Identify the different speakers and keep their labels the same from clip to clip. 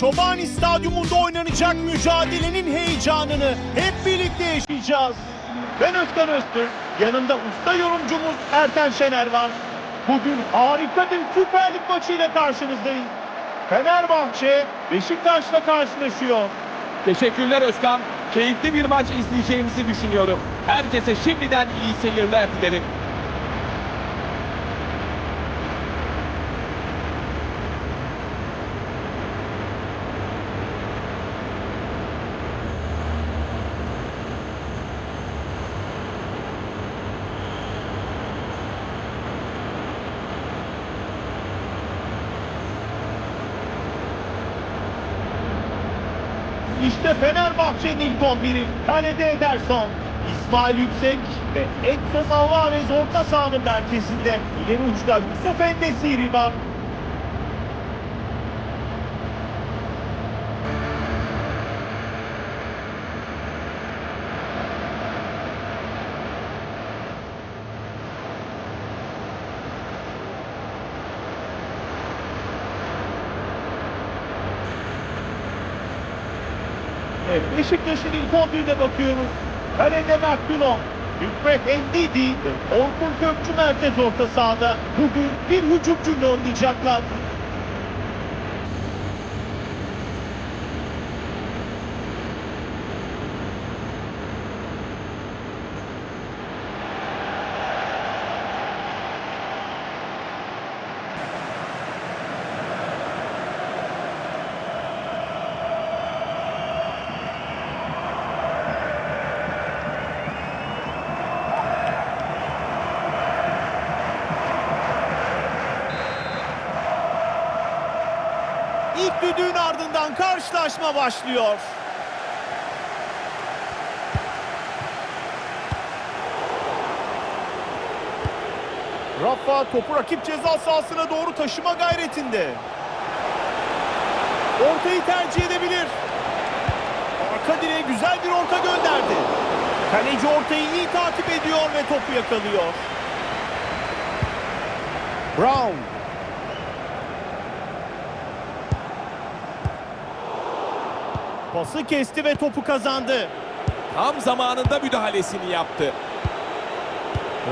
Speaker 1: Çobani Stadyumunda oynanacak mücadelenin heyecanını hep birlikte yaşayacağız. Ben Özkan Öztürk, yanımda usta yorumcumuz Erten Şener var. Bugün harika bir Süper Lig maçıyla karşınızdayız. Fenerbahçe Beşiktaş'la karşılaşıyor.
Speaker 2: Teşekkürler Özkan. Keyifli bir maç izleyeceğimizi düşünüyorum. Herkese şimdiden iyi seyirler dilerim.
Speaker 1: İşte Fenerbahçe'nin ilk 11'i. Kalede Ederson, İsmail Yüksek ve Edson Alvarez orta sahanın merkezinde. İleri uçta Yusuf Endesiri var. Evet, Beşiktaş'ın ilk 11'de bakıyoruz. Kalede Mert Günok, Hikmet Endidi, Orkun Kökçü merkez orta sahada. Bugün bir hücumcuyla oynayacaklar. İlk düdüğün ardından karşılaşma başlıyor. Rafa topu rakip ceza sahasına doğru taşıma gayretinde. Ortayı tercih edebilir. Arka direğe güzel bir orta gönderdi. Kaleci ortayı iyi takip ediyor ve topu yakalıyor. Brown. Pası kesti ve topu kazandı.
Speaker 2: Tam zamanında müdahalesini yaptı.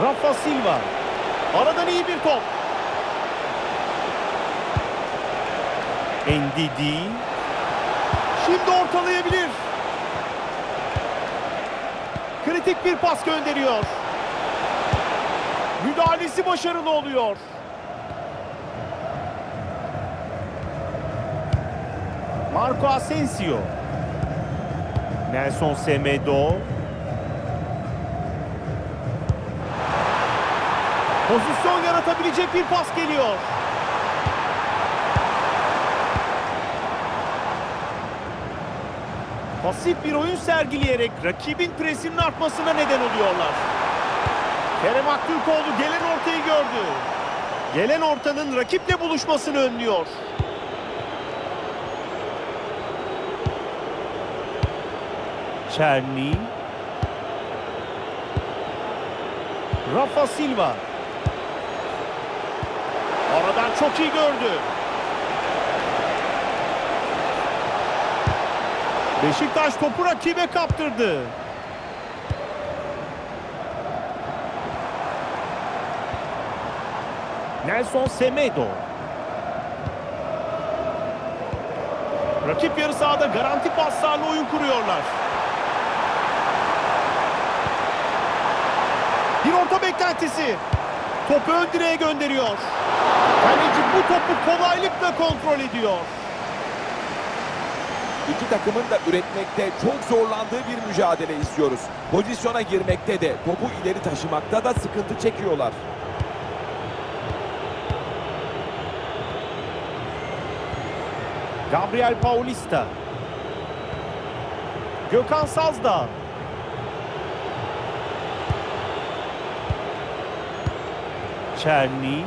Speaker 1: Rafa Silva. Aradan iyi bir top. Ndidi. Şimdi ortalayabilir. Kritik bir pas gönderiyor. Müdahalesi başarılı oluyor. Marco Asensio. Nelson Semedo. Pozisyon yaratabilecek bir pas geliyor. Pasif bir oyun sergileyerek rakibin presinin artmasına neden oluyorlar. Kerem Aktürkoğlu gelen ortayı gördü. Gelen ortanın rakiple buluşmasını önlüyor. Çerni. Rafa Silva. Aradan çok iyi gördü. Beşiktaş topu rakibe kaptırdı. Nelson Semedo. Rakip yarı sahada garanti paslarla oyun kuruyorlar. Orta beklentisi. Topu ön direğe gönderiyor. Kaleci bu topu kolaylıkla kontrol ediyor.
Speaker 2: İki takımın da üretmekte çok zorlandığı bir mücadele istiyoruz. Pozisyona girmekte de topu ileri taşımakta da sıkıntı çekiyorlar.
Speaker 1: Gabriel Paulista. Gökhan Sazdağ. Çerni.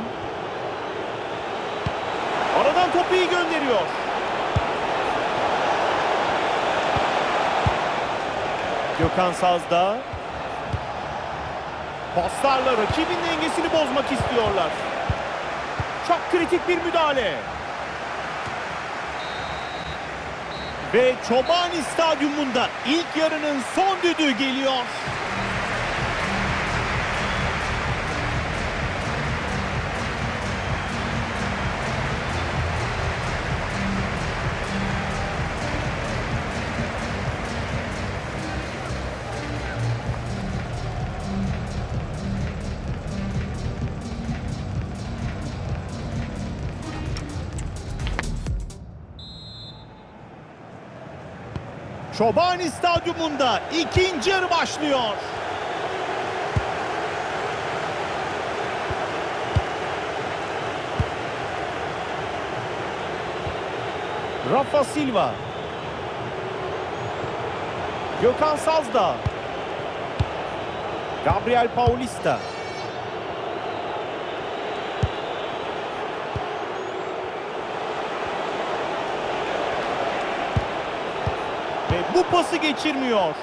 Speaker 1: Aradan topu iyi gönderiyor. Gökhan Sazdağ. Paslarla rakibin dengesini bozmak istiyorlar. Çok kritik bir müdahale. Ve Çobani Stadyumunda ilk yarının son düdüğü geliyor. Çobani Stadyumunda ikinci yarı başlıyor. Rafa Silva. Gökhan Sazda. Gabriel Paulista. Ve bu pası geçirmiyor.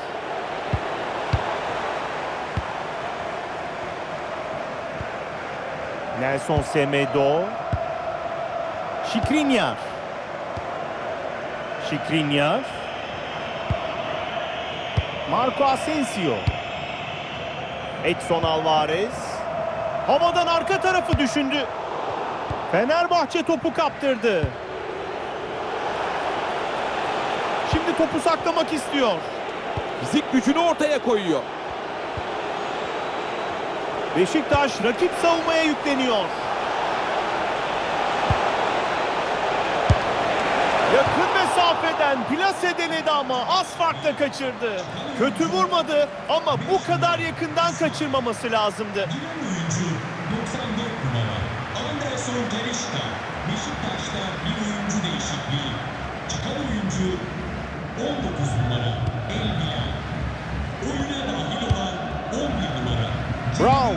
Speaker 1: Nelson Semedo. Şikrinyar. Şikrinyar. Marco Asensio. Edson Alvarez. Havadan arka tarafı düşündü. Fenerbahçe topu kaptırdı. Şimdi topu saklamak istiyor.
Speaker 2: Fizik gücünü ortaya koyuyor.
Speaker 1: Beşiktaş rakip savunmaya yükleniyor. Yakın mesafeden plase denedi ama az farkla kaçırdı. Kötü vurmadı ama bu kadar yakından kaçırmaması lazımdı.
Speaker 3: oyuncu 94 numara Anderson Talisca Beşiktaş'ta bir oyuncu değişikliği. Çıkan oyuncu 19 numara El Bilal. Oyuna dahil olan 11 numara
Speaker 1: Brown.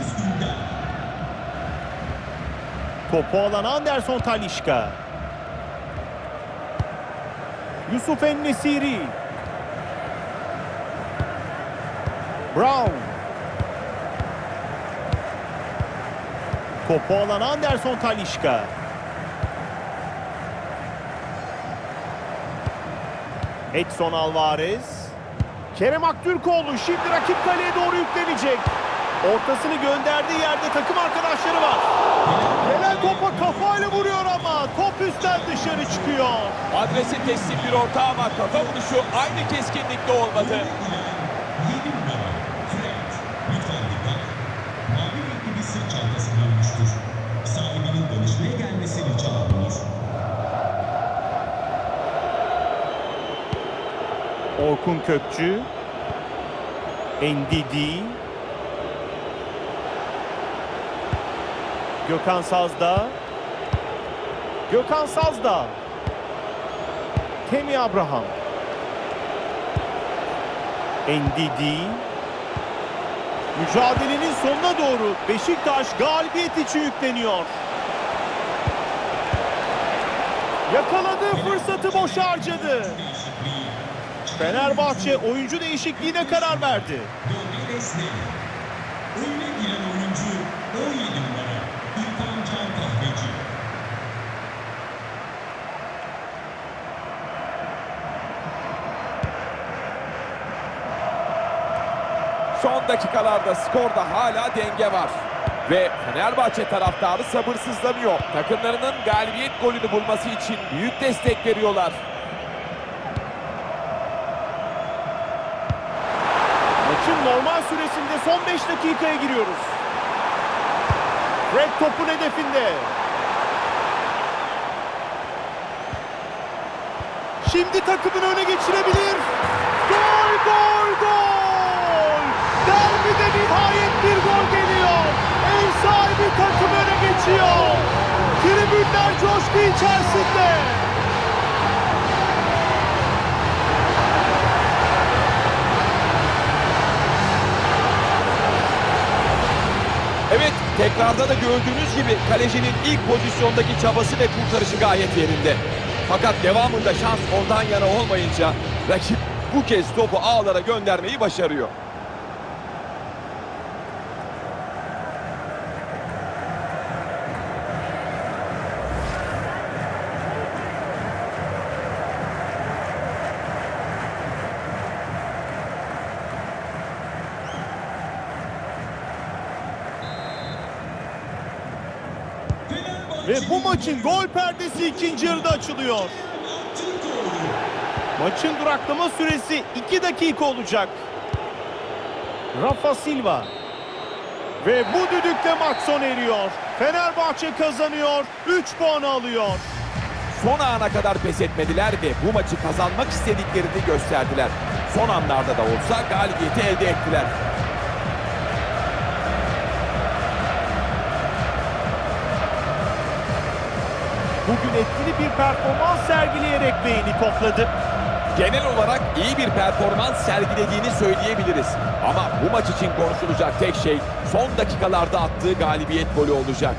Speaker 1: Topu alan Anderson Talişka. Yusuf Ennesiri. Brown. Topu alan Anderson Talişka. Edson Alvarez. Kerem Aktürkoğlu şimdi rakip kaleye doğru yüklenecek. Ortasını gönderdiği yerde takım arkadaşları var. Gelen topa kafayla vuruyor ama top üstten dışarı çıkıyor.
Speaker 2: Adresi teslim bir orta ama kafa vuruşu aynı keskinlikte olmadı.
Speaker 1: Orkun Kökçü. Endidi. Gökhan Sazda. Gökhan Sazda. Temi Abraham. Endidi. Mücadelenin sonuna doğru Beşiktaş galibiyet için yükleniyor. Yakaladığı fırsatı boş harcadı. Fenerbahçe oyuncu değişikliğine karar verdi.
Speaker 3: Dominguez Ney. Oyuna giren oyuncu 17 numara İrfan Can Kahveci.
Speaker 2: Son dakikalarda skorda hala denge var. Ve Fenerbahçe taraftarı sabırsızlanıyor. Takımlarının galibiyet golünü bulması için büyük destek veriyorlar.
Speaker 1: Normal süresinde son 5 dakikaya giriyoruz. Fred topun hedefinde. Şimdi takımını öne geçirebilir. Gol gol gol! Derbide nihayet bir gol geliyor. Ev sahibi takım öne geçiyor. Tribünler coşku içerisinde.
Speaker 2: Evet tekrarda da gördüğünüz gibi kalecinin ilk pozisyondaki çabası ve kurtarışı gayet yerinde. Fakat devamında şans ondan yana olmayınca rakip bu kez topu ağlara göndermeyi başarıyor.
Speaker 1: Ve bu maçın gol perdesi ikinci yarıda açılıyor. Maçın duraklama süresi 2 dakika olacak. Rafa Silva. Ve bu düdükle maç sona eriyor. Fenerbahçe kazanıyor. 3 puan alıyor.
Speaker 2: Son ana kadar pes etmediler ve bu maçı kazanmak istediklerini gösterdiler. Son anlarda da olsa galibiyeti elde ettiler.
Speaker 1: Bugün etkili bir performans sergileyerek beğeni topladı.
Speaker 2: Genel olarak iyi bir performans sergilediğini söyleyebiliriz. Ama bu maç için konuşulacak tek şey son dakikalarda attığı galibiyet golü olacak.